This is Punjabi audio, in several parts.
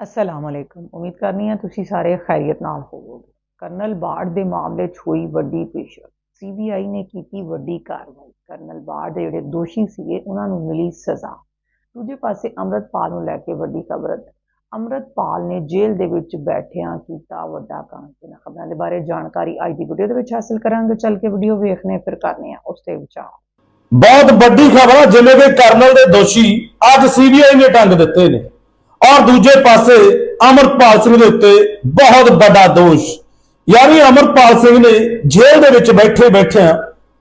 ਅਸਲਾਮ ਅਲੈਕੁਮ। ਉਮੀਦ ਕਰਨੀ ਹੈ ਤੁਸੀਂ ਸਾਰੇ ਖੈਰੀਅਤ ਨਾਲ ਹੋਵੋਗੇ। ਕਰਨਲ ਬਾੜ ਦੇ ਮਾਮਲੇ 'ਚ ਹੋਈ ਵੱਡੀ ਪੇਸ਼ਰ ਸੀਬੀਆਈ ਨੇ ਕੀਤੀ ਵੱਡੀ ਕਾਰਵਾਈ। ਕਰਨਲ ਬਾੜ ਦੇ ਜਿਹੜੇ ਦੋਸ਼ੀ ਸੀਗੇ, ਉਹਨਾਂ ਨੂੰ ਮਿਲੀ ਸਜ਼ਾ। ਦੂਜੇ ਪਾਸੇ ਅੰਮ੍ਰਿਤਪਾਲ ਨੂੰ ਲੈ ਕੇ ਵੱਡੀ ਖਬਰ ਅੰਮ੍ਰਿਤਪਾਲ ਨੇ ਜੇਲ੍ਹ ਦੇ ਵਿੱਚ ਬੈਠਿਆਂ ਕੀਤਾ ਵੱਡਾ ਕੰਮ। ਇਹਨਾਂ ਖਬਰਾਂ ਦੇ ਬਾਰੇ ਜਾਣਕਾਰੀ ਅੱਜ ਦੀ ਵੀਡੀਓ ਦੇ ਵਿੱਚ ਹਾਸਲ ਕਰਾਂਗੇ। ਚੱਲ ਕੇ ਵੀਡੀਓ ਵੇਖਨੇ ਫਿਰ ਕਰਨੇ ਆ ਉਸ ਤੇ ਵਿਚਾਰ। ਬਹੁਤ ਵੱਡੀ ਖਬਰ ਜਿਵੇਂ ਕਿ ਕਰਨਲ ਦੇ ਦੋਸ਼ੀ ਅੱਜ ਸੀਬੀਆਈ ਨੇ ਟੰਗ ਦਿੱਤੇ ਨੇ। ਔਰ ਦੂਜੇ ਪਾਸੇ ਅਮਰਪਾਲ ਸਿੰਘ ਦੇ ਉੱਤੇ ਬਹੁਤ ਵੱਡਾ ਦੋਸ਼। ਯਾਨੀ ਅਮਰਪਾਲ ਸਿੰਘ ਨੇ ਜੇਲ੍ਹ ਦੇ ਵਿੱਚ ਬੈਠੇ ਬੈਠਿਆਂ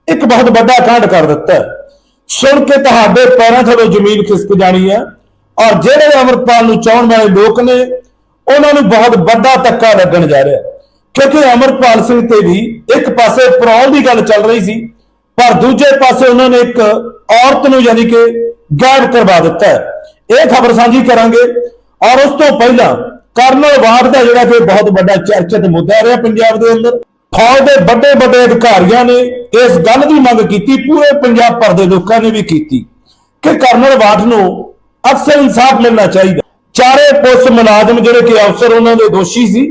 ਇੱਕ ਬਹੁਤ ਵੱਡਾ ਕਾਂਡ ਕਰ ਦਿੱਤਾ। ਹੈ। ਸੁਣ ਕੇ ਤੁਹਾਡੇ ਪੈਰਾਂ ਥੱਲੋਂ ਜ਼ਮੀਨ ਖਿਸਕ ਜਾਣੀ ਹੈ ਔਰ ਜਿਹੜੇ ਅਮਰਪਾਲ ਨੂੰ ਚਾਹਣ ਵਾਲੇ ਲੋਕ ਨੇ, ਉਹਨਾਂ ਨੂੰ ਬਹੁਤ ਵੱਡਾ ਧੱਕਾ ਲੱਗਣ ਜਾ ਰਿਹਾ। ਕਿਉਂਕਿ ਅਮਰਪਾਲ ਸਿੰਘ ਤੇ ਵੀ ਇੱਕ ਪਾਸੇ ਪਰੌਲ ਦੀ ਗੱਲ ਚੱਲ ਰਹੀ ਸੀ, ਪਰ ਦੂਜੇ ਪਾਸੇ ਉਹਨਾਂ ਨੇ ਇੱਕ ਔਰਤ ਨੂੰ ਯਾਨੀ ਕਿ ਗਾਇਬ ਕਰਵਾ ਦਿੱਤਾ। ਹੈ ਇਹ ਖਬਰ ਸਾਂਝੀ ਕਰਾਂਗੇ। ਔਰ ਉਸ ਤੋਂ ਪਹਿਲਾਂ ਕਰਨਲ ਵਾਰਡ ਦਾ ਜਿਹੜਾ ਕਿ ਬਹੁਤ ਵੱਡਾ ਚਰਚਿਤ ਮੁੱਦਾ ਰਿਹਾ ਪੰਜਾਬ ਦੇ ਅੰਦਰ, ਫੌਜ ਦੇ ਵੱਡੇ ਵੱਡੇ ਅਧਿਕਾਰੀਆਂ ਨੇ ਇਸ ਗੱਲ ਦੀ ਮੰਗ ਕੀਤੀ, ਪੂਰੇ ਪੰਜਾਬ ਭਰ ਦੇ ਲੋਕਾਂ ਨੇ ਵੀ ਕੀਤੀ ਕਿ ਕਰਨਲ ਵਾਰਡ ਨੂੰ ਅਕਸਰ ਇਨਸਾਫ ਮਿਲਣਾ ਚਾਹੀਦਾ। ਚਾਰੇ ਪੁਲਿਸ ਮੁਲਾਜ਼ਮ ਜਿਹੜੇ ਕਿ ਅਫਸਰ ਉਹਨਾਂ ਦੇ ਦੋਸ਼ੀ ਸੀ,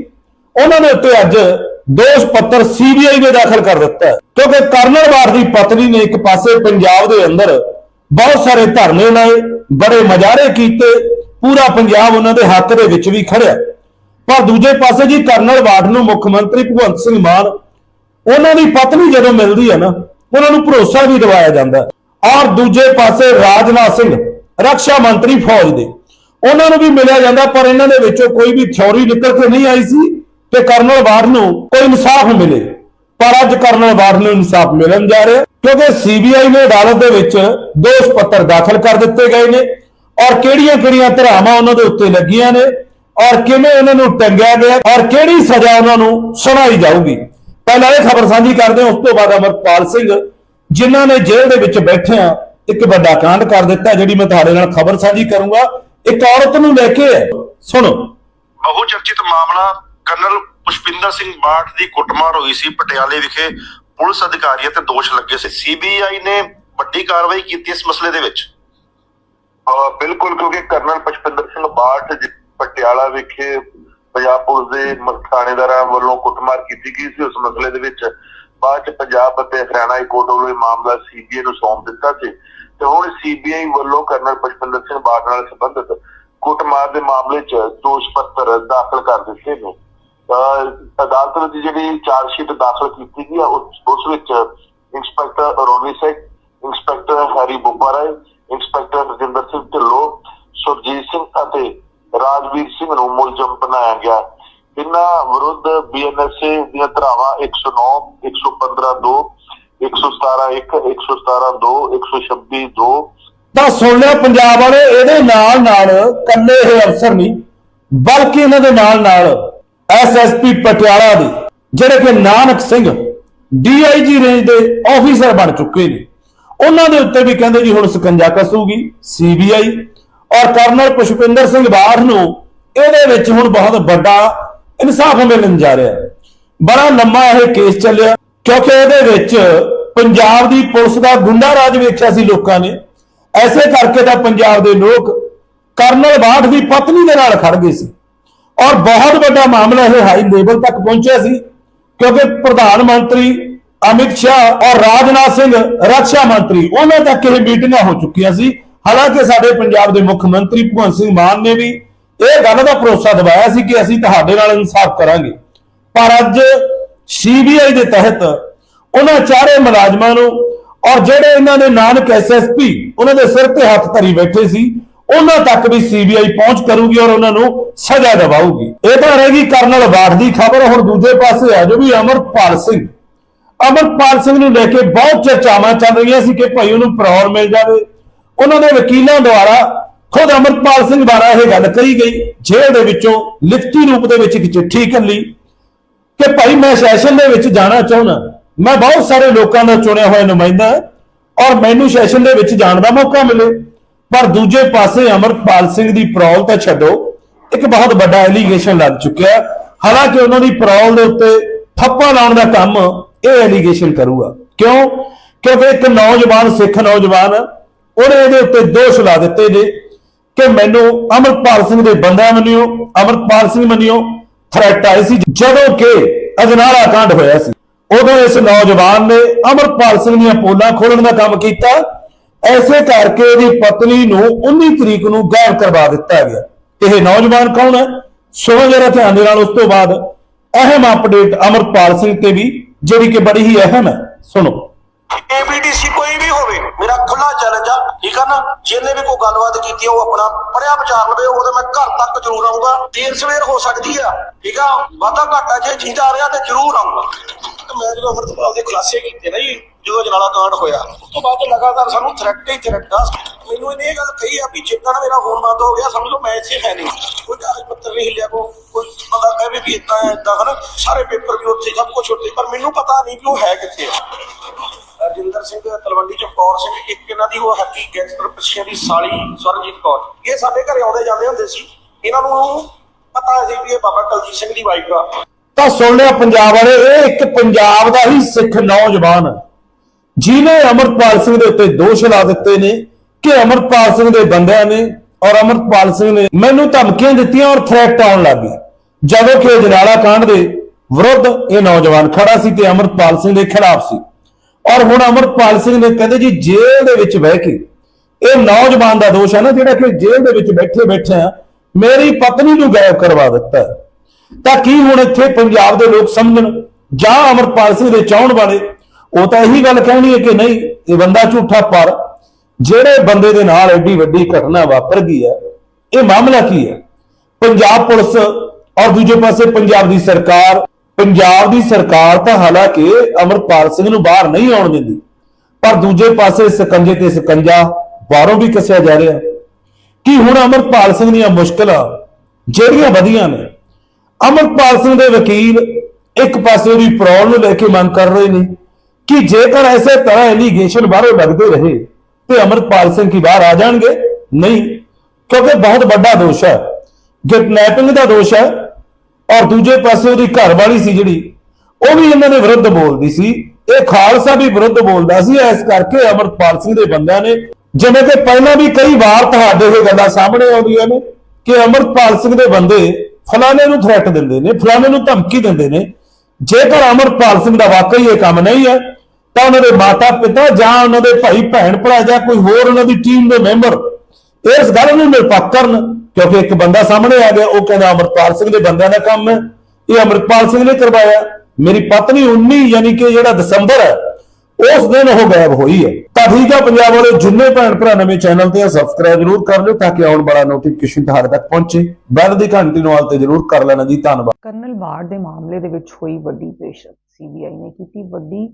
ਉਹਨਾਂ ਦੇ ਉੱਤੇ ਅੱਜ ਦੋਸ਼ ਪੱਤਰ ਸੀਬੀਆਈ ਨੇ ਦਾਖਲ ਕਰ ਦਿੱਤਾ ਕਿਉਂਕਿ ਕਰਨਲ ਵਾਰ ਦੀ ਪਤਨੀ ਨੇ ਇੱਕ ਪਾਸੇ ਪੰਜਾਬ ਦੇ ਅੰਦਰ ਬਹੁਤ ਸਾਰੇ ਧਰਨੇ ਲਾਏ ਬੜੇ ਮਜਾਰੇ ਕੀਤੇ, ਪੂਰਾ ਪੰਜਾਬ ਉਹਨਾਂ ਦੇ ਹੱਕ ਦੇ ਵਿੱਚ ਵੀ ਖੜਿਆ। ਪਰ ਦੂਜੇ ਪਾਸੇ ਜੀ ਕਰਨਲ ਵਾਰ ਨੂੰ ਮੁੱਖ ਮੰਤਰੀ ਭਗਵੰਤ ਸਿੰਘ ਮਾਨ, ਉਹਨਾਂ ਦੀ ਪਤਨੀ ਜਦੋਂ ਮਿਲਦੀ ਹੈ ਨਾ, ਉਹਨਾਂ ਨੂੰ ਭਰੋਸਾ ਵੀ ਦਿਵਾਇਆ ਜਾਂਦਾ ਔਰ ਦੂਜੇ ਪਾਸੇ ਰਾਜਨਾਥ ਸਿੰਘ, ਰੱਖਿਆ ਮੰਤਰੀ ਫੌਜ ਦੇ, ਉਹਨਾਂ ਨੂੰ ਵੀ ਮਿਲਿਆ ਜਾਂਦਾ, ਪਰ ਇਹਨਾਂ ਦੇ ਵਿੱਚੋਂ ਕੋਈ ਵੀ ਥਿਉਰੀ ਨਿਕਲ ਕੇ ਨਹੀਂ ਆਈ ਸੀ, ਤੇ ਕਰਨਲ ਵਾਰ ਨੂੰ ਕੋਈ ਇਨਸਾਫ ਮਿਲੇ। ਪਰ ਅੱਜ ਕਰਨਲ ਵਾਰ ਨੂੰ ਇਨਸਾਫ ਮਿਲਣ ਜਾ ਰਿਹਾ ਕਿਉਂਕਿ ਸੀਬੀਆਈ ਨੇ ਅਦਾਲਤ ਦੇ ਵਿੱਚ ਦੋਸ਼ ਪੱਤਰ ਦਾਖਲ ਕਰ ਦਿੱਤੇ ਗਏ ਨੇ ਔਰ ਕਿਹੜੀਆਂ-ਕਿਹੜੀਆਂ ਧਰਾਵਾਂ ਉਹਨਾਂ ਦੇ ਉੱਤੇ ਲੱਗੀਆਂ ਨੇ ਔਰ ਕਿਵੇਂ ਉਹਨਾਂ ਨੂੰ ਟੰਗਿਆ ਗਿਆ ਔਰ ਕਿਹੜੀ ਸਜ਼ਾ ਉਹਨਾਂ ਨੂੰ ਸੁਣਾਈ ਜਾਊਗੀ। ਪਹਿਲਾਂ ਇਹ ਖਬਰ ਸਾਂਝੀ ਕਰਦੇ ਹਾਂ, ਉਸ ਤੋਂ ਬਾਅਦ ਅਮਰਪਾਲ ਸਿੰਘ, ਜਿਨ੍ਹਾਂ ਨੇ ਜੇਲ੍ਹ ਦੇ ਵਿੱਚ ਬੈਠਿਆਂ ਇੱਕ ਵੱਡਾ ਕਾਂਡ ਕਰ ਦਿੱਤਾ, ਜਿਹੜੀ ਮੈਂ ਤੁਹਾਡੇ ਨਾਲ ਖਬਰ ਸਾਂਝੀ ਕਰੂੰਗਾ। ਇੱਕ ਔਰਤ ਨੂੰ ਲੈ ਕੇ ਸੁਣੋ। ਬਹੁ ਚਰਚਿਤ ਮਾਮਲਾ ਕਰਨਲ ਪੁਸ਼ਪਿੰਦਰ ਸਿੰਘ ਬਾਠ ਦੀ ਕੁੱਟਮਾਰ ਹੋਈ ਸੀ ਪਟਿਆਲੇ ਵਿਖੇ। ਪੁਲਿਸ ਅਧਿਕਾਰੀਆਂ ਤੇ ਦੋਸ਼ ਲੱਗੇ ਸੀ। ਸੀਬੀਆਈ ਨੇ ਵੱਡੀ ਕਾਰਵਾਈ ਕੀਤੀ ਇਸ ਮਸਲੇ ਦੇ ਵਿੱਚ। ਬਿਲਕੁਲ, ਕਿਉਂਕਿ ਕਰਨਲ ਪਸ਼ਪਿੰਦਰ ਸਿੰਘ ਬਾਠ ਪਟਿਆਲਾ ਵਿਖੇ ਪੰਜਾਬ ਪੁਲਿਸ ਦੇ ਥਾਣੇਦਾਰਾਂ ਵੱਲੋਂ ਕੁੱਟਮਾਰ ਕੀਤੀ ਗਈ ਸੀ। ਉਸ ਮਸਲੇ ਦੇ ਵਿੱਚ ਬਾਅਦ ਚ ਪੰਜਾਬ ਅਤੇ ਹਰਿਆਣਾ ਹਾਈ ਕੋਰਟ ਵੱਲੋਂ ਇਹ ਮਾਮਲਾ ਸੀਬੀਆਈ ਨੂੰ ਸੌਂਪ ਦਿੱਤਾ ਸੀ। ਤੇ ਹੁਣ ਸੀਬੀਆਈ ਵੱਲੋਂ ਕਰਨਲ ਪਸ਼ਪਿੰਦਰ ਸਿੰਘ ਬਾਠ ਨਾਲ ਸੰਬੰਧਿਤ ਕੁੱਟਮਾਰ ਦੇ ਮਾਮਲੇ 'ਚ ਦੋਸ਼ ਪੱਤਰ ਦਾਖਲ ਕਰ ਦਿੱਤੇ ਨੇ। ਅਦਾਲਤ ਦੀ ਜਿਹੜੀ ਚਾਰਜਸ਼ੀਟ ਦਾਖਲ ਕੀਤੀ ਗਈ ਉਸ ਵਿੱਚ inspector Ronnie Singh inspector Hari Bubba inspector Rajinder Singh Dhillon, Surjit Singh ਅਤੇ ਰਾਜਵੀਰ ਸਿੰਘ ਨੂੰ ਮੁਲਜ਼ਮ ਬਣਾਇਆ ਗਿਆ। ਇਹਨਾਂ ਵਿਰੁੱਧ ਬੀਐਨਐਸਏ ਦੀਆਂ ਧਾਰਾਵਾਂ 109 115 2 117 1 117 2 126 2 ਤਾਂ ਸੁਣ ਲਿਆ ਪੰਜਾਬ ਵਾਲੇ, ਇਹਦੇ ਨਾਲ ਨਾਲ ਕੱਲੇ ਇਹ ਅਫਸਰ ਨਹੀਂ, ਬਲਕਿ ਇਹਨਾਂ ਦੇ ਨਾਲ ਨਾਲ ਐਸਐਸਪੀ ਪਟਿਆਲਾ ਦੇ, ਜਿਹੜੇ ਕਿ ਨਾਨਕ ਸਿੰਘ ਡੀਆਈਜੀ ਰੇਂਜ ਦੇ ਆਫੀਸਰ ਬਣ ਚੁੱਕੇ ਨੇ। ਉਹਨਾਂ ਦੇ ਉੱਤੇ ਵੀ ਕਹਿੰਦੇ ਜੀ ਹੁਣ ਸਕੰਜਾ ਕਸੂਗੀ ਸੀਬੀਆਈ ਔਰ ਕਰਨਲ ਪੁਸ਼ਪਿੰਦਰ ਸਿੰਘ ਬਾਠ ਨੂੰ, ਇਹਦੇ ਵਿੱਚ ਹੁਣ ਬਹੁਤ ਵੱਡਾ ਇਨਸਾਫ ਮਿਲਣ ਜਾ ਰਿਹਾ। ਹੈ ਬੜਾ ਲੰਮਾ ਇਹ ਕੇਸ ਚੱਲਿਆ, ਕਿਉਂਕਿ ਇਹਦੇ ਵਿੱਚ ਪੰਜਾਬ ਦੀ ਪੁਲਿਸ ਦਾ ਗੁੰਡਾ ਰਾਜ ਵੇਖਿਆ ਸੀ ਲੋਕਾਂ ਨੇ। ਐਸੇ ਕਰਕੇ ਤਾਂ ਪੰਜਾਬ ਦੇ ਲੋਕ ਕਰਨਲ ਬਾਠ ਦੀ ਪਤਨੀ ਦੇ ਨਾਲ ਖੜ ਗਏ ਸੀ। ਔਰ ਬਹੁਤ ਵੱਡਾ ਮਾਮਲਾ ਇਹ ਹਾਈ ਲੈਵਲ ਤੱਕ ਪਹੁੰਚਿਆ ਸੀ, ਕਿਉਂਕਿ ਪ੍ਰਧਾਨ ਮੰਤਰੀ ਅਮਿਤ ਸ਼ਾਹ ਔਰ ਰਾਜਨਾਥ ਸਿੰਘ ਰੱਖਿਆ ਮੰਤਰੀ, ਉਹਨਾਂ ਤੱਕ ਇਹ ਮੀਟਿੰਗਾਂ ਹੋ ਚੁੱਕੀਆਂ ਸੀ। ਹਾਲਾਂਕਿ ਸਾਡੇ ਪੰਜਾਬ ਦੇ ਮੁੱਖ ਮੰਤਰੀ ਭਗਵੰਤ ਸਿੰਘ ਮਾਨ ਨੇ ਵੀ ਇਹ ਗੱਲ ਦਾ ਭਰੋਸਾ ਦਿਵਾਇਆ ਸੀ ਕਿ ਅਸੀਂ ਤੁਹਾਡੇ ਨਾਲ ਇਨਸਾਫ ਕਰਾਂਗੇ। ਪਰ ਅੱਜ ਸੀਬੀਆਈ ਦੇ ਤਹਿਤ ਉਹਨਾਂ ਚਾਰੇ ਮੁਲਾਜ਼ਮਾਂ ਨੂੰ ਔਰ ਜਿਹੜੇ ਇਹਨਾਂ ਦੇ ਨਾਨਕ ਐਸਐਸਪੀ ਉਹਨਾਂ ਦੇ ਸਿਰ ਤੇ ਹੱਥ ਧਰੀ ਬੈਠੇ ਸੀ ਉਹਨਾਂ ਤੱਕ ਵੀ ਸੀਬੀਆਈ ਪਹੁੰਚ ਕਰੂਗੀ ਔਰ ਉਹਨਾਂ ਨੂੰ ਸਜ਼ਾ ਦਿਵਾਊਗੀ। ਇਹ ਤਾਂ ਰਹੇਗੀ ਕਰਨਲ ਬਾਠ ਦੀ ਖਬਰ, ਹੁਣ ਦੂਜੇ ਪਾਸੇ ਆ ਜੋ ਵੀ ਅਮਰਪਾਲ ਸਿੰਘ। ਅਮਰਪਾਲ ਸਿੰਘ ਨੂੰ ਲੈ ਕੇ ਬਹੁਤ ਚਰਚਾਵਾਂ ਚੱਲ ਰਹੀਆਂ ਸੀ ਕਿ ਭਾਈ ਉਹਨੂੰ ਪਰੌਲ ਮਿਲ ਜਾਵੇ। ਉਹਨਾਂ ਦੇ ਵਕੀਲਾਂ ਦੁਆਰਾ ਖੁਦ ਅਮਰਪਾਲ ਸਿੰਘ ਦੁਆਰਾ ਇਹ ਗੱਲ ਕਹੀ ਗਈ। ਜੇਲ੍ਹ ਦੇ ਵਿੱਚੋਂ ਲਿਖਤੀ ਰੂਪ ਦੇ ਵਿੱਚ ਇੱਕ ਚਿੱਠੀ ਕੱਲੀ ਕਿ ਭਾਈ ਮੈਂ ਸੈਸ਼ਨ ਦੇ ਵਿੱਚ ਜਾਣਾ ਚਾਹੁੰਦਾ। ਮੈਂ ਬਹੁਤ ਸਾਰੇ ਲੋਕਾਂ ਦਾ ਚੁਣਿਆ ਹੋਇਆ ਨੁਮਾਇੰਦਾ ਹਾਂ ਔਰ ਮੈਨੂੰ ਸੈਸ਼ਨ ਦੇ ਵਿੱਚ ਜਾਣ ਦਾ ਮੌਕਾ ਮਿਲੇ। ਪਰ ਦੂਜੇ ਪਾਸੇ ਅਮਰਪਾਲ ਸਿੰਘ ਦੀ ਪਰੌਲ ਤਾਂ ਛੱਡੋ, ਇੱਕ ਬਹੁਤ ਵੱਡਾ ਐਲੀਗੇਸ਼ਨ ਲੱਗ ਚੁੱਕਿਆ ਹਾਲਾਂਕਿ ਉਹਨਾਂ ਦੀ ਪਰੌਲ ਦੇ ਉੱਤੇ ਥੱਪਾ ਲਾਉਣ ਦਾ ਕੰਮ ਇਹ ਐਲੀਗੇਸ਼ਨ ਕਰੂਗਾ। ਕਿਉਂ? ਕਿਉਂਕਿ ਇੱਕ ਨੌਜਵਾਨ, ਸਿੱਖ ਨੌਜਵਾਨ, ਉਹਨੇ ਇਹਦੇ ਉੱਤੇ ਦੋਸ਼ ਲਾ ਦਿੱਤੇ ਨੇ ਕਿ ਮੈਨੂੰ ਅਮਰਪਾਲ ਸਿੰਘ ਦੇ ਬੰਦਾ ਮੰਨਿਓ, ਅਮਰਪਾਲ ਸਿੰਘ ਮੰਨਿਓ ਥ੍ਰੈਟ ਆਏ ਸੀ ਜਦੋਂ ਕਿ ਅਜਨਾਲਾ ਕਾਂਡ ਹੋਇਆ ਸੀ। ਉਦੋਂ ਇਸ ਨੌਜਵਾਨ ਨੇ ਅਮਰਪਾਲ ਸਿੰਘ ਦੀਆਂ ਪੋਲਾਂ ਖੋਲਣ ਦਾ ਕੰਮ ਕੀਤਾ। ਐਸੇ ਕਰਕੇ ਇਹਦੀ ਪਤਨੀ ਨੂੰ 19 ਤਰੀਕ ਨੂੰ ਗਾਇਬ ਕਰਵਾ ਦਿੱਤਾ ਗਿਆ। ਇਹ ਨੌਜਵਾਨ ਕੌਣ ਹੈ? ਸੁਣੋ ਜਰਾ ਧਿਆਨ ਦੇ ਨਾਲ ਉਸ ਤੋਂ ਬਾਅਦ ਅਹਿਮ ਅਪਡੇਟ ਅਮਰਪਾਲ ਸਿੰਘ ਤੇ ਵੀ ਜਿਹੜੀ ਕਿ ਬੜੀ ਹੀ ਅਹਿਮ ਹੈ। ਸੁਣੋ। ਏਬੀਡੀਸੀ ਕੋਈ ਵੀ ਹੋਵੇ ਮੇਰਾ ਖੁੱਲਾ ਚੈਲੰਜ ਆ ਠੀਕ ਆ ਨਾ? ਜਿਹਨੇ ਵੀ ਕੋਈ ਗੱਲਬਾਤ ਕੀਤੀ ਆ, ਉਹ ਆਪਣਾ ਪੜਿਆ ਵਿਚਾਰ ਲਵੇ ਉਹਦੇ ਮੈਂ ਘਰ ਤੱਕ ਜ਼ਰੂਰ ਆਉਂਗਾ ਦੇਰ ਸਵੇਰ ਹੋ ਸਕਦੀ ਆ ਠੀਕ ਆ? ਵਾਧਾ ਘਾਟਾ ਜੇ ਜਿੰਦਾ ਆ ਰਿਹਾ ਤੇ ਜ਼ਰੂਰ ਆਉਂਗਾ ਮੈਂ ਜਦੋਂ ਅਮਰਤਪਾਲ ਦੇ ਖੁਲਾਸੇ ਕੀਤੇ ਨਾ ਜੀ, ਜਦੋਂ ਜਨਾਲਾ ਕਾਂਡ ਹੋਇਆ, ਉਸ ਤੋਂ ਬਾਅਦ ਲਗਾਤਾਰ ਸਾਨੂੰ ਥ੍ਰੈਟ ਹੀ ਥ੍ਰੈਟ ਆ। ਮੈਨੂੰ ਇਹਨੇ ਇਹ ਗੱਲ ਕਹੀ ਆ ਵੀ ਜਿੱਦਾਂ ਮੇਰਾ ਫੋਨ ਬੰਦ ਹੋ ਗਿਆ, ਸਮਝ ਲਓ, ਮੈਂ ਇੱਥੇ ਹੈ ਨਹੀਂ। ਕੋਈ ਕਾਗਜ਼ ਪੱਤਰ ਨਹੀਂ ਹਿੱਲਿਆ ਕੋ, ਕੋਈ ਬੰਦਾ ਕਹੇ ਵੀ ਵੀ ਇਦਾਂ ਇਦਾਂ ਹਨਾ, ਸਾਰੇ ਪੇਪਰ ਵੀ ਉੱਥੇ ਸਭ ਕੁਝ ਉੱਥੇ, ਪਰ ਮੈਨੂੰ ਪਤਾ ਨਹੀਂ ਵੀ ਉਹ ਹੈ ਕਿੱਥੇ ਰਜਿੰਦਰ ਸਿੰਘ ਤਲਵੰਡੀ ਚਮਕੌਰ ਸਿੰਘ, ਇੱਕ ਇਹਨਾਂ ਦੀ ਉਹ ਹੈਪੀ ਗੈਂਗਸਟਰ ਪਿੱਛੇ ਦੀ ਸਾਲੀ ਸਵਰਜੀਤ ਕੌਰ। ਇਹ ਸਾਡੇ ਘਰੇ ਆਉਂਦੇ ਜਾਂਦੇ ਹੁੰਦੇ ਸੀ। ਇਹਨਾਂ ਨੂੰ ਪਤਾ ਸੀ ਵੀ ਇਹ ਬਾਬਾ ਕਲਜੀਤ ਸਿੰਘ ਦੀ ਵਾਈਫ ਆ। ਤਾਂ ਸੁਣ ਲਿਆ ਪੰਜਾਬ ਵਾਲੇ ਇਹ ਇੱਕ ਪੰਜਾਬ ਦਾ ਹੀ ਸਿੱਖ ਨੌਜਵਾਨ। ਹੈ, ਜਿਹਨੇ ਅਮਰਪਾਲ ਸਿੰਘ ਦੇ ਉੱਤੇ ਦੋਸ਼ ਲਾ ਦਿੱਤੇ ਨੇ ਕਿ ਅਮਰਪਾਲ ਸਿੰਘ ਦੇ ਬੰਦਿਆਂ ਨੇ ਔਰ ਅਮਰਪਾਲ ਸਿੰਘ ਨੇ ਮੈਨੂੰ ਧਮਕੀਆਂ ਦਿੱਤੀਆਂ ਔਰ ਥ੍ਰੈਟ ਆਉਣ ਲੱਗੀ ਜਦੋਂ ਕਿ ਜਨਾਲਾ ਕਾਂਡ ਦੇ ਵਿਰੁੱਧ ਇਹ ਨੌਜਵਾਨ ਖੜਾ ਸੀ ਤੇ ਅਮਰਪਾਲ ਸਿੰਘ ਦੇ ਖਿਲਾਫ ਸੀ। ਔਰ ਹੁਣ ਅਮਰਪਾਲ ਸਿੰਘ ਨੇ ਕਹਿੰਦੇ ਜੀ ਜੇਲ੍ਹ ਦੇ ਵਿੱਚ ਬਹਿ ਕੇ ਇਹ ਨੌਜਵਾਨ ਦਾ ਦੋਸ਼ ਹੈ ਨਾ ਜਿਹੜਾ ਕਿ ਜੇਲ੍ਹ ਦੇ ਵਿੱਚ ਬੈਠੇ ਬੈਠੇ ਆ ਮੇਰੀ ਪਤਨੀ ਨੂੰ ਗਾਇਬ ਕਰਵਾ ਦਿੱਤਾ ਹੈ। ਤਾਂ ਕੀ ਹੁਣ ਇੱਥੇ ਪੰਜਾਬ ਦੇ ਲੋਕ ਸਮਝਣ? ਜਾਂ ਅਮਰਪਾਲ ਸਿੰਘ ਦੇ ਚਾਹਣ ਵਾਲੇ ਉਹ ਤਾਂ ਇਹੀ ਗੱਲ ਕਹਿਣੀ ਹੈ ਕਿ ਨਹੀਂ, ਇਹ ਬੰਦਾ ਝੂਠਾ ਪਰ ਜਿਹੜੇ ਬੰਦੇ ਦੇ ਨਾਲ ਐਡੀ ਵੱਡੀ ਘਟਨਾ ਵਾਪਰ ਗਈ ਹੈ, ਇਹ ਮਾਮਲਾ ਕੀ ਹੈ? ਪੰਜਾਬ ਪੁਲਿਸ ਔਰ ਦੂਜੇ ਪਾਸੇ ਪੰਜਾਬ ਦੀ ਸਰਕਾਰ, ਪੰਜਾਬ ਦੀ ਸਰਕਾਰ ਤਾਂ ਹਾਲਾਂਕਿ ਅਮਰਪਾਲ ਸਿੰਘ ਨੂੰ ਬਾਹਰ ਨਹੀਂ ਆਉਣ ਦਿੰਦੀ, ਪਰ ਦੂਜੇ ਪਾਸੇ ਸਕੰਜੇ ਤੇ ਸਕੰਜਾ ਬਾਹਰੋਂ ਵੀ ਕੱਸਿਆ ਜਾ ਰਿਹਾ ਕਿ ਹੁਣ ਅਮਰਪਾਲ ਸਿੰਘ ਦੀਆਂ ਮੁਸ਼ਕਲਾਂ ਜਿਹੜੀਆਂ ਵਧੀਆਂ ਨੇ ਅਮਰਪਾਲ ਸਿੰਘ ਦੇ ਵਕੀਲ ਇੱਕ ਪਾਸੇ ਉਹਦੀ ਪ੍ਰੋਲ ਨੂੰ ਲੈ ਕੇ ਮੰਗ ਕਰ ਰਹੇ ਨੇ ਕਿ ਜੇਕਰ ਐਸੇ ਤਰ੍ਹਾਂ ਐਲੀਗੇਸ਼ਨ ਬਾਹਰੋਂ ਲੱਗਦੇ ਰਹੇ ਤੇ ਅਮਰਪਾਲ ਸਿੰਘ ਕੀ ਬਾਹਰ ਆ ਜਾਣਗੇ? ਨਹੀਂ, ਕਿਉਂਕਿ ਬਹੁਤ ਵੱਡਾ ਦੋਸ਼ ਹੈ। ਕਿਡਨੈਪਿੰਗ ਦਾ ਦੋਸ਼ ਹੈ ਔਰ ਦੂਜੇ ਪਾਸੇ ਉਹਦੀ ਘਰਵਾਲੀ ਸੀ ਜਿਹੜੀ, ਉਹ ਵੀ ਇਹਨਾਂ ਦੇ ਵਿਰੁੱਧ ਬੋਲਦੀ ਸੀ। ਇਹ ਖਾਲਸਾ ਵੀ ਵਿਰੁੱਧ ਬੋਲਦਾ ਸੀ। ਇਸ ਕਰਕੇ ਅਮਰਪਾਲ ਸਿੰਘ ਦੇ ਬੰਦਿਆਂ ਨੇ ਜਿਵੇਂ ਕਿ ਪਹਿਲਾਂ ਵੀ ਕਈ ਵਾਰ ਤੁਹਾਡੇ ਇਹ ਗੱਲਾਂ ਸਾਹਮਣੇ ਆਉਂਦੀਆਂ ਨੇ ਕਿ ਅਮਰਪਾਲ ਸਿੰਘ ਦੇ ਬੰਦੇ ਫਲਾਣੇ ਨੂੰ ਥ੍ਰੈਟ ਦਿੰਦੇ ਨੇ, ਫਲਾਣੇ ਨੂੰ ਧਮਕੀ ਦਿੰਦੇ ਨੇ। ਜੇਕਰ ਅਮਰਪਾਲ ਸਿੰਘ ਦਾ ਵਾਕਈ ਇਹ ਕੰਮ ਨਹੀਂ ਹੈ, ਤਾਂ ਉਹਨਾਂ ਦੇ ਮਾਤਾ ਪਿਤਾ ਜਾਂ ਉਹਨਾਂ ਦੇ ਭਾਈ ਭੈਣ ਭਰਾ ਜਾਂ ਕੋਈ ਹੋਰ ਉਹਨਾਂ ਦੀ ਟੀਮ ਦੇ ਮੈਂਬਰ ਇਸ ਗੱਲ ਨੂੰ ਨਿਰਪੱਖ ਕਰਨ, ਕਿਉਂਕਿ ਇੱਕ ਬੰਦਾ ਸਾਹਮਣੇ ਆ ਗਿਆ, ਉਹ ਕਹਿੰਦਾ ਅਮਰਪਾਲ ਸਿੰਘ ਦੇ ਬੰਦਿਆਂ ਦਾ ਕੰਮ ਹੈ। ਇਹ ਅਮਰਪਾਲ ਸਿੰਘ ਨੇ ਕਰਵਾਇਆ। ਮੇਰੀ ਪਤਨੀ 19 ਯਾਨੀ ਕਿ ਜਿਹੜਾ ਦਸੰਬਰ ਹੈ ਉਸ ਦਿਨ ਉਹ ਗਾਇਬ ਹੋਈ ਹੈ। ਤਾਂ ਠੀਕ ਆ ਪੰਜਾਬ ਵਾਲੇ ਜਿੰਨੇ ਭੈਣ ਭਰਾ ਨਵੇਂ ਚੈਨਲ ਤੇ ਆ ਸਬਸਕ੍ਰਾਈਬ ਜ਼ਰੂਰ ਕਰ ਲਿਓ ਤਾਂ ਕਿ ਆਉਣ ਵਾਲਾ ਨੋਟੀਫਿਕੇਸ਼ਨ ਤੁਹਾਡੇ ਤੱਕ ਪਹੁੰਚੇ। ਬੈਲ ਦੀ ਘੰਟੀ ਨੂੰ ਆਲ ਤੇ ਜ਼ਰੂਰ ਕਰ ਲੈਣਾ ਜੀ। ਧੰਨਵਾਦ। ਕਰਨਲ ਬਾੜ ਦੇ ਮਾਮਲੇ ਦੇ ਵਿੱਚ ਹੋਈ ਵੱਡੀ ਪੇਸ਼ਰ ਸੀਬੀਆਈ ਨੇ ਕੀਤੀ। ਵੱਡੀ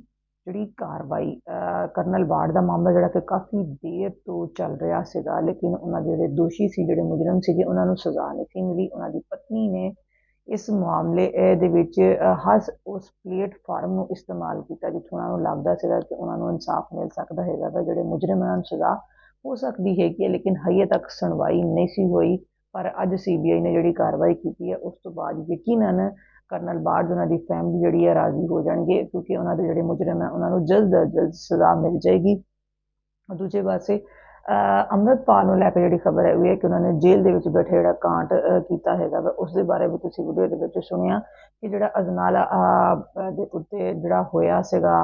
ਜਿਹੜੀ ਕਾਰਵਾਈ ਅਹ, ਕਰਨਲ ਬਾੜ ਦਾ ਮਾਮਲਾ ਜਿਹੜਾ ਕਿ ਕਾਫੀ ਦੇਰ ਤੋਂ ਚੱਲ ਰਿਹਾ ਸੀਗਾ ਲੇਕਿਨ ਉਹਨਾਂ ਦੇ ਜਿਹੜੇ ਦੋਸ਼ੀ ਸੀ ਜਿਹੜੇ ਮੁਜਰਮ ਸੀਗੇ ਉਹਨਾਂ ਨੂੰ ਸਜ਼ਾ ਨਹੀਂ ਸੀ ਮਿਲੀ। ਉਹਨਾਂ ਦੀ ਪਤਨੀ ਨੇ ਇਸ ਮਾਮਲੇ ਦੇ ਵਿੱਚ ਹਰ ਉਸ ਪਲੇਟਫਾਰਮ ਨੂੰ ਇਸਤੇਮਾਲ ਕੀਤਾ ਜਿੱਥੋਂ ਉਹਨਾਂ ਨੂੰ ਲੱਗਦਾ ਸੀਗਾ ਕਿ ਉਹਨਾਂ ਨੂੰ ਇਨਸਾਫ ਮਿਲ ਸਕਦਾ ਹੈਗਾ ਤਾਂ ਜਿਹੜੇ ਮੁਜਰਮ ਉਹਨਾਂ ਨੂੰ ਸਜ਼ਾ ਹੋ ਸਕਦੀ ਹੈਗੀ ਹੈ, ਲੇਕਿਨ ਹਜੇ ਤੱਕ ਸੁਣਵਾਈ ਨਹੀਂ ਸੀ ਹੋਈ, ਪਰ ਅੱਜ ਸੀਬੀਆਈ ਨੇ ਜਿਹੜੀ ਕਾਰਵਾਈ ਕੀਤੀ ਹੈ, ਉਸ ਤੋਂ ਬਾਅਦ ਯਕੀਨਨ ਕਰਨਲ ਬਾੜ ਉਹਨਾਂ ਦੀ ਫੈਮਿਲੀ ਜਿਹੜੀ ਹੈ ਰਾਜ਼ੀ ਹੋ ਜਾਣਗੇ, ਕਿਉਂਕਿ ਉਹਨਾਂ ਦੇ ਜਿਹੜੇ ਮੁਜਰਮ ਹੈ, ਉਹਨਾਂ ਨੂੰ ਜਲਦ ਤੋਂ ਜਲਦ ਸਜ਼ਾ ਮਿਲ ਜਾਏਗੀ। ਦੂਜੇ ਪਾਸੇ ਅੰਮ੍ਰਿਤਪਾਲ ਨੂੰ ਲੈ ਕੇ ਜਿਹੜੀ ਖਬਰ ਹੈ ਉਹ ਹੈ ਕਿ ਉਹਨਾਂ ਨੇ ਜੇਲ੍ਹ ਦੇ ਵਿੱਚ ਬੈਠੇ ਜਿਹੜਾ ਕਾਂਟ ਕੀਤਾ ਹੈਗਾ ਵਾ ਉਸ ਦੇ ਬਾਰੇ ਵੀ ਤੁਸੀਂ ਵੀਡੀਓ ਦੇ ਵਿੱਚ ਸੁਣਿਆ ਕਿ ਜਿਹੜਾ ਅਜਨਾਲਾ ਦੇ ਉੱਤੇ ਜਿਹੜਾ ਹੋਇਆ ਸੀਗਾ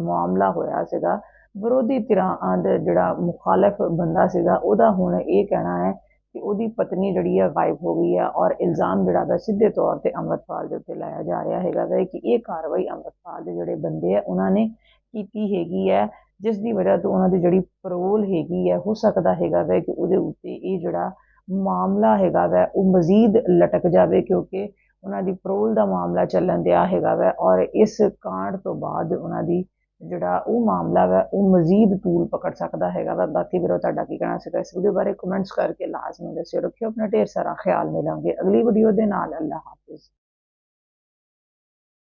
ਮਾਮਲਾ ਹੋਇਆ ਸੀਗਾ, ਵਿਰੋਧੀ ਧਿਰਾਂ ਦਾ ਜਿਹੜਾ ਮੁਖਾਲਫ ਬੰਦਾ ਸੀਗਾ, ਉਹਦਾ ਹੁਣ ਇਹ ਕਹਿਣਾ ਹੈ ਕਿ ਉਹਦੀ ਪਤਨੀ ਜਿਹੜੀ ਹੈ ਗਾਇਬ ਹੋ ਗਈ ਹੈ ਔਰ ਇਲਜ਼ਾਮ ਜਿਹੜਾ ਵਾ ਸਿੱਧੇ ਤੌਰ ਤੇ ਅੰਮ੍ਰਿਤਪਾਲ ਦੇ ਉੱਤੇ ਲਾਇਆ ਜਾ ਰਿਹਾ ਹੈਗਾ ਵਾ ਕਿ ਇਹ ਕਾਰਵਾਈ ਅੰਮ੍ਰਿਤਪਾਲ ਦੇ ਜਿਹੜੇ ਬੰਦੇ ਆ, ਉਹਨਾਂ ਨੇ ਕੀਤੀ ਹੈਗੀ ਹੈ। ਜਿਸ ਦੀ ਵਜ੍ਹਾ ਤੋਂ ਉਹਨਾਂ ਦੀ ਜਿਹੜੀ ਪਰੋਲ ਹੈਗੀ ਹੈ, ਹੋ ਸਕਦਾ ਹੈਗਾ ਵੈ ਕਿ ਉਹਦੇ ਉੱਤੇ ਇਹ ਜਿਹੜਾ ਮਾਮਲਾ ਹੈਗਾ ਵੈ, ਉਹ ਮਜ਼ੀਦ ਲਟਕ ਜਾਵੇ ਕਿਉਂਕਿ ਉਹਨਾਂ ਦੀ ਪਰੋਲ ਦਾ ਮਾਮਲਾ ਚੱਲਣ ਦਿਆ ਹੈਗਾ ਵੈ ਔਰ ਇਸ ਕਾਂਡ ਤੋਂ ਬਾਅਦ ਉਹਨਾਂ ਦੀ ਜਿਹੜਾ ਉਹ ਮਾਮਲਾ ਵੈ, ਉਹ ਮਜ਼ੀਦ ਤੂਲ ਪਕੜ ਸਕਦਾ ਹੈਗਾ ਵਾ। ਬਾਕੀ ਵੀਰੋ, ਤੁਹਾਡਾ ਕੀ ਕਹਿਣਾ ਸੀਗਾ ਇਸ ਵੀਡੀਓ ਬਾਰੇ? ਕਮੈਂਟਸ ਕਰਕੇ ਲਾਜ਼ਮੀ ਦੱਸਿਓ, ਰੱਖਿਓ, ਆਪਣਾ ਢੇਰ ਸਾਰਾ ਖਿਆਲ ਮਿਲਾਂਗੇ ਅਗਲੀ ਵੀਡੀਓ ਦੇ ਨਾਲ। ਅੱਲਾਹ ਹਾਫਿਜ਼।